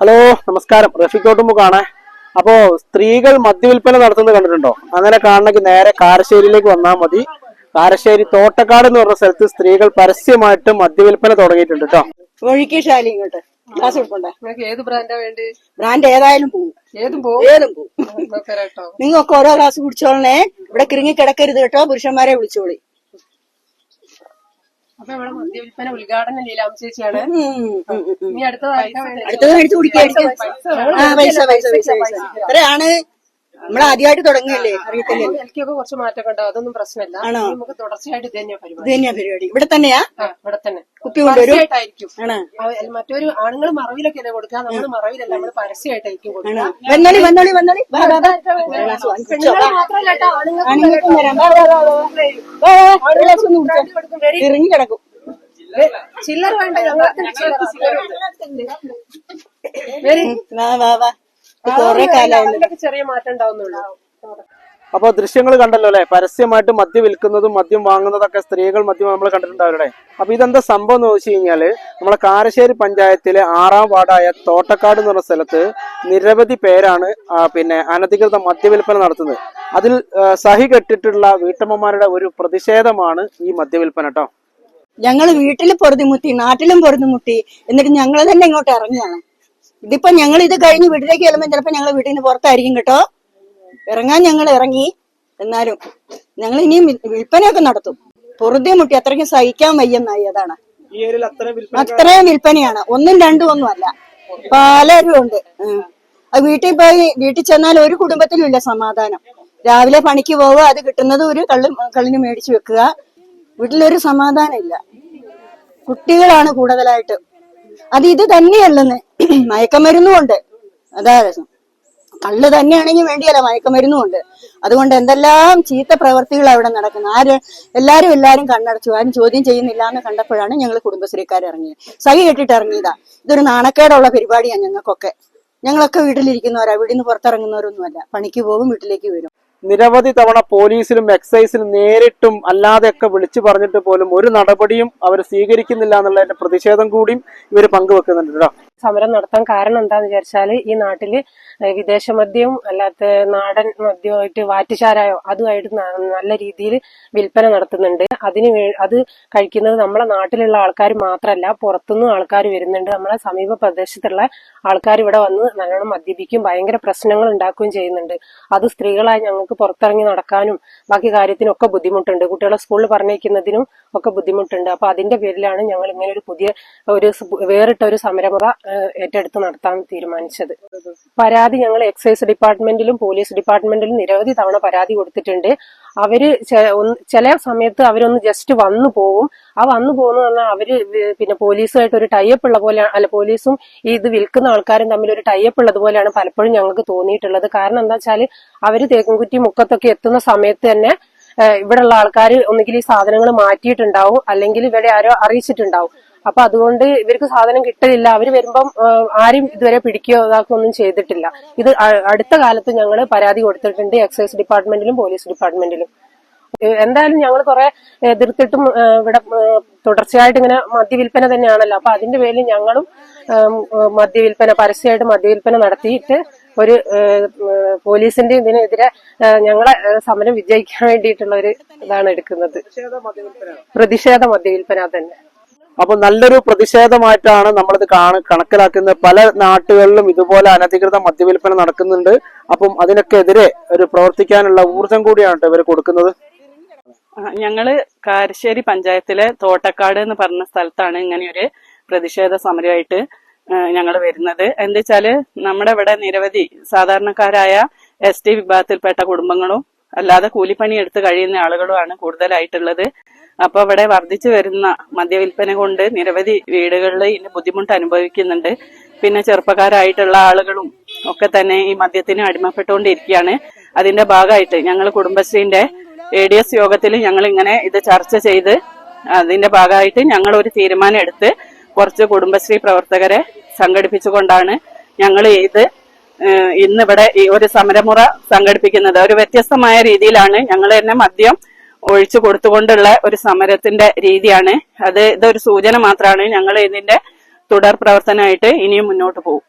Hello നമസ്കാരം. റഫീഖ് തോട്ടുമുഖാണ് അപ്പോ സ്ത്രീകൾ മദ്യവിൽപ്പന നടത്തുന്നത് കണ്ടിട്ടുണ്ടോ? അങ്ങനെ കാണണമെങ്കിൽ നേരെ കാരശ്ശേരിയിലേക്ക് വന്നാൽ മതി. കാരശ്ശേരി തോട്ടക്കാട് എന്ന് പറഞ്ഞ സ്ഥലത്ത് സ്ത്രീകൾ പരസ്യമായിട്ട് മദ്യവിൽപ്പന തുടങ്ങിയിട്ടുണ്ട് കേട്ടോ. ഒഴുക്കി ഇങ്ങോട്ട്. ഗ്ലാസ് കൊടുക്കണ്ടേ? നിങ്ങൾക്ക് ഏത് ബ്രാൻഡാ വേണ്ടി? ബ്രാൻഡ് ഏതായാലും പോകും ഏതും പോകും ഏതും പോകും നിങ്ങൾക്ക് ഓരോ ഗ്ലാസ് കുടിച്ചോളണേ. ഇവിടെ കിരങ്ങി കിടക്കരുത് കേട്ടോ. പുരുഷന്മാരെ വിളിച്ചോളി. അപ്പൊ ഇവിടെ മദ്യവിൽപ്പന ഉദ്ഘാടന ലീലാം ചേച്ചിയാണ്. ഇനി അടുത്തതായിട്ട് അടുത്തത് കഴിച്ചു കുടിക്കായിരിക്കും ആ പൈസ പൈസ പൈസ. പൈസ. ഇത്രയാണ്. നമ്മൾ ആദ്യമായിട്ട് തുടങ്ങിയല്ലേ അറിയത്തില്ലേ? എനിക്കൊക്കെ കുറച്ച് മാറ്റമൊക്കെ ഉണ്ടാവും അതൊന്നും പ്രശ്നമില്ല. ആണോ? നമുക്ക് തുടർച്ചയായിട്ട് ഇത് തന്നെയാ ഇത് പരിപാടി തന്നെയാ പരിപാടി. ഇവിടെ തന്നെയാ? ഇവിടെ തന്നെ. കുപ്പി കൊണ്ടുവരും? മറ്റൊരു ആണുങ്ങൾ മറവിലൊക്കെ അല്ലേ കൊടുക്കുക. നമ്മൾ മറവിലല്ല നമ്മൾ പരസ്യമായിട്ടായിരിക്കും കൊടുക്കുക. വന്നോളി വന്നോളി വന്നോളി. ആണുങ്ങൾക്കും വരാം. ഇറങ്ങി കിടക്കും. ചില്ലർ വേണ്ട? ഞങ്ങൾക്ക് വേണ്ട? വാ വാ വാ. കൊറേ ചെറിയ മാറ്റം ഉണ്ടാവുന്നുള്ളൂ. അപ്പൊ ദൃശ്യങ്ങൾ കണ്ടല്ലോ അല്ലെ? പരസ്യമായിട്ട് മദ്യം വിൽക്കുന്നതും മദ്യം വാങ്ങുന്നതൊക്കെ സ്ത്രീകൾ മദ്യം നമ്മൾ കണ്ടിട്ടുണ്ടാവില്ലേ? അപ്പൊ ഇതെന്താ സംഭവം എന്ന് വെച്ച് കഴിഞ്ഞാൽ നമ്മളെ കാരശ്ശേരി പഞ്ചായത്തിലെ ആറാം വാർഡായ തോട്ടക്കാട് എന്ന് പറഞ്ഞ സ്ഥലത്ത് നിരവധി പേരാണ് പിന്നെ അനധികൃത മദ്യവിൽപ്പന നടത്തുന്നത്. അതിൽ സഹി കെട്ടിട്ടുള്ള വീട്ടമ്മമാരുടെ ഒരു പ്രതിഷേധമാണ് ഈ മദ്യവിൽപ്പന കേട്ടോ. ഞങ്ങൾ വീട്ടിൽ പൊറുതിമുട്ടി നാട്ടിലും പൊറുതിമുട്ടി എന്നിട്ട് ഞങ്ങൾ തന്നെ ഇങ്ങോട്ട് ഇറങ്ങിയാണ് ഇതിപ്പോ ഞങ്ങൾ ഇത് കഴിഞ്ഞ് വീട്ടിലേക്ക് ചെല്ലുമ്പോൾ ചിലപ്പോ ഞങ്ങൾ വീട്ടിൽ നിന്ന് പുറത്തായിരിക്കും കേട്ടോ. ഇറങ്ങാൻ ഞങ്ങൾ ഇറങ്ങി. എന്നാലും ഞങ്ങൾ ഇനിയും വിൽപ്പന വിൽപ്പനയൊക്കെ നടത്തും. പൊറുതിമുട്ടി അത്രയ്ക്കും സഹിക്കാൻ വയ്യെന്നായി അതാണ്. അത്രയും വിൽപ്പനയാണ്. ഒന്നും രണ്ടും ഒന്നും അല്ല. പലരും ഉണ്ട്. വീട്ടിൽ പോയി വീട്ടിൽ ചെന്നാൽ ഒരു കുടുംബത്തിലും ഇല്ല സമാധാനം. രാവിലെ പണിക്ക് പോവുക അത് കിട്ടുന്നത് ഒരു കള്ളി കള്ളിന് മേടിച്ചു വെക്കുക. വീട്ടിലൊരു സമാധാനം ഇല്ല. കുട്ടികളാണ് കൂടുതലായിട്ട്. അത് ഇത് തന്നെയല്ലെന്ന് മയക്കമരുന്നും അതായത് അതാ കള്ള് തന്നെയാണെങ്കിൽ വേണ്ടിയല്ല മയക്കമരുന്നുമുണ്ട്. അതുകൊണ്ട് എന്തെല്ലാം ചീത്ത പ്രവർത്തികൾ അവിടെ നടക്കുന്നത്. ആര് എല്ലാരും എല്ലാരും കണ്ണടച്ചു. ആരും ചോദ്യം ചെയ്യുന്നില്ല എന്ന് കണ്ടപ്പോഴാണ് ഞങ്ങൾ കുടുംബശ്രീക്കാർ ഇറങ്ങിയത്. സഹി കെട്ടിട്ട് ഇറങ്ങിയതാ. ഇതൊരു നാണക്കേടുള്ള പരിപാടിയാണ് ഞങ്ങൾക്കൊക്കെ. ഞങ്ങളൊക്കെ വീട്ടിലിരിക്കുന്നവരാ. വീടിന് പുറത്തിറങ്ങുന്നവരൊന്നുമല്ല. പണിക്ക് പോകും വീട്ടിലേക്ക് വരും. നിരവധി തവണ പോലീസിലും എക്സൈസിലും നേരിട്ടും അല്ലാതെയൊക്കെ വിളിച്ചു പറഞ്ഞിട്ട് പോലും ഒരു നടപടിയും അവർ സ്വീകരിക്കുന്നില്ല എന്നുള്ളതിന്റെ പ്രതിഷേധം കൂടിയും ഇവർ പങ്കുവെക്കുന്നുണ്ട് കേട്ടോ സമരം നടത്താൻ കാരണം എന്താന്ന് വിചാരിച്ചാൽ ഈ നാട്ടിൽ വിദേശ മദ്യവും അല്ലാത്ത നാടൻ മദ്യമായിട്ട് വാറ്റുചാരായോ അതുമായിട്ട് നല്ല രീതിയിൽ വിൽപ്പന നടത്തുന്നുണ്ട്. അതിന് അത് കഴിക്കുന്നത് നമ്മളെ നാട്ടിലുള്ള ആൾക്കാർ മാത്രമല്ല പുറത്തുനിന്നും ആൾക്കാർ വരുന്നുണ്ട്. നമ്മളെ സമീപ പ്രദേശത്തുള്ള ആൾക്കാർ ഇവിടെ വന്ന് നല്ലോണം മദ്യപിക്കും ഭയങ്കര പ്രശ്നങ്ങൾ ഉണ്ടാക്കുകയും ചെയ്യുന്നുണ്ട്. അത് സ്ത്രീകളായി ഞങ്ങൾക്ക് പുറത്തിറങ്ങി നടക്കാനും ബാക്കി കാര്യത്തിനും ഒക്കെ ബുദ്ധിമുട്ടുണ്ട്. കുട്ടികളെ സ്കൂളിൽ പറഞ്ഞേക്കുന്നതിനും ഒക്കെ ബുദ്ധിമുട്ടുണ്ട്. അപ്പൊ അതിന്റെ പേരിലാണ് ഞങ്ങൾ ഇങ്ങനെ ഒരു പുതിയ ഒരു വേറിട്ട ഒരു സമരമുറ ഏറ്റെടുത്ത് നടത്താൻ തീരുമാനിച്ചത്. പരാതി ഞങ്ങൾ എക്സൈസ് ഡിപ്പാർട്ട്മെന്റിലും പോലീസ് ഡിപ്പാർട്ട്മെന്റിലും നിരവധി തവണ പരാതി കൊടുത്തിട്ടുണ്ട്. അവർ ചില സമയത്ത് അവരൊന്ന് ജസ്റ്റ് വന്നു പോവും. ആ വന്നു പോകുന്ന പറഞ്ഞാൽ അവർ പിന്നെ പോലീസുമായിട്ട് ഒരു ടൈപ്പ് ഉള്ള പോലെ അല്ല പോലീസും ഈ ഇത് വിൽക്കുന്ന ആൾക്കാരും തമ്മിൽ ഒരു ടൈപ്പ് ഉള്ളത് പോലെയാണ് പലപ്പോഴും ഞങ്ങൾക്ക് തോന്നിയിട്ടുള്ളത്. കാരണം എന്താ വെച്ചാൽ അവർ തേക്കുംകുറ്റി മുക്കത്തൊക്കെ എത്തുന്ന സമയത്ത് തന്നെ ഇവിടെ ഇവിടെയുള്ള ആൾക്കാർ ഒന്നുകിൽ ഈ സാധനങ്ങൾ മാറ്റിയിട്ടുണ്ടാവും അല്ലെങ്കിൽ ഇവിടെ ആരോ അറിയിച്ചിട്ടുണ്ടാവും. അപ്പൊ അതുകൊണ്ട് ഇവർക്ക് സാധനം കിട്ടലില്ല. അവർ വരുമ്പം ആരും ഇതുവരെ പിടിക്കുകയോ ഇതാക്കുകയോ ഒന്നും ചെയ്തിട്ടില്ല. ഇത് അടുത്ത കാലത്ത് ഞങ്ങൾ പരാതി കൊടുത്തിട്ടുണ്ട് എക്സൈസ് ഡിപ്പാർട്ട്മെന്റിലും പോലീസ് ഡിപ്പാർട്ട്മെന്റിലും. എന്തായാലും ഞങ്ങൾ കുറെ എതിർത്തിട്ടും ഇവിടെ തുടർച്ചയായിട്ട് ഇങ്ങനെ മദ്യവില്പന തന്നെയാണല്ലോ. അപ്പൊ അതിന്റെ പേരിൽ ഞങ്ങളും മദ്യവില്പന പരസ്യമായിട്ട് മദ്യവില്പന നടത്തിയിട്ട് ഒരു പോലീസിന്റെ ഇതിനെതിരെ ഞങ്ങളെ സമരം വിജയിക്കാൻ വേണ്ടിയിട്ടുള്ള ഒരു ഇതാണ് എടുക്കുന്നത്. പ്രതിഷേധ മദ്യവിൽപ്പന തന്നെ. അപ്പൊ നല്ലൊരു പ്രതിഷേധമായിട്ടാണ് നമ്മളിത് കാണ കണക്കിലാക്കുന്നത്. പല നാട്ടുകളിലും ഇതുപോലെ അനധികൃത മദ്യവിൽപ്പന നടക്കുന്നുണ്ട്. അപ്പം അതിനൊക്കെതിരെ ഒരു പ്രവർത്തിക്കാനുള്ള ഊർജം കൂടിയാണ് ഇവർ കൊടുക്കുന്നത്. ഞങ്ങൾ കാരശ്ശേരി പഞ്ചായത്തിലെ തോട്ടക്കാട് എന്ന് പറഞ്ഞ സ്ഥലത്താണ് ഇങ്ങനെയൊരു പ്രതിഷേധ സമരമായിട്ട് ഞങ്ങൾ വരുന്നത്. എന്താ വെച്ചാൽ നമ്മുടെ ഇവിടെ നിരവധി സാധാരണക്കാരായ എസ് ടി വിഭാഗത്തിൽപ്പെട്ട കുടുംബങ്ങളും അല്ലാതെ കൂലിപ്പണി എടുത്ത് കഴിയുന്ന ആളുകളുമാണ് കൂടുതലായിട്ടുള്ളത്. അപ്പൊ ഇവിടെ വർദ്ധിച്ചു വരുന്ന മദ്യവില്പന കൊണ്ട് നിരവധി വീടുകളിൽ ഇതിന്റെ ബുദ്ധിമുട്ട് അനുഭവിക്കുന്നുണ്ട്. പിന്നെ ചെറുപ്പക്കാരായിട്ടുള്ള ആളുകളും ഒക്കെ തന്നെ ഈ മദ്യത്തിന് അടിമപ്പെട്ടുകൊണ്ടിരിക്കുകയാണ്. അതിന്റെ ഭാഗമായിട്ട് ഞങ്ങൾ കുടുംബശ്രീന്റെ എ ഡി എസ് യോഗത്തിൽ ഞങ്ങൾ ഇങ്ങനെ ഇത് ചർച്ച ചെയ്ത് അതിന്റെ ഭാഗമായിട്ട് ഞങ്ങൾ ഒരു തീരുമാനം എടുത്ത് കുറച്ച് കുടുംബശ്രീ പ്രവർത്തകരെ സംഘടിപ്പിച്ചുകൊണ്ടാണ് ഞങ്ങൾ ഇത് ഇന്നിവിടെ ഒരു സമരമുറ സംഘടിപ്പിക്കുന്നത്. ഒരു വ്യത്യസ്തമായ രീതിയിലാണ് ഞങ്ങൾ തന്നെ മദ്യം ഒഴിച്ചു കൊടുത്തുകൊണ്ടുള്ള ഒരു സമരത്തിന്റെ രീതിയാണ്. അത് ഇതൊരു സൂചന മാത്രമാണ്. ഞങ്ങൾ ഇതിന്റെ തുടർ പ്രവർത്തനമായിട്ട് ഇനിയും മുന്നോട്ട് പോകും.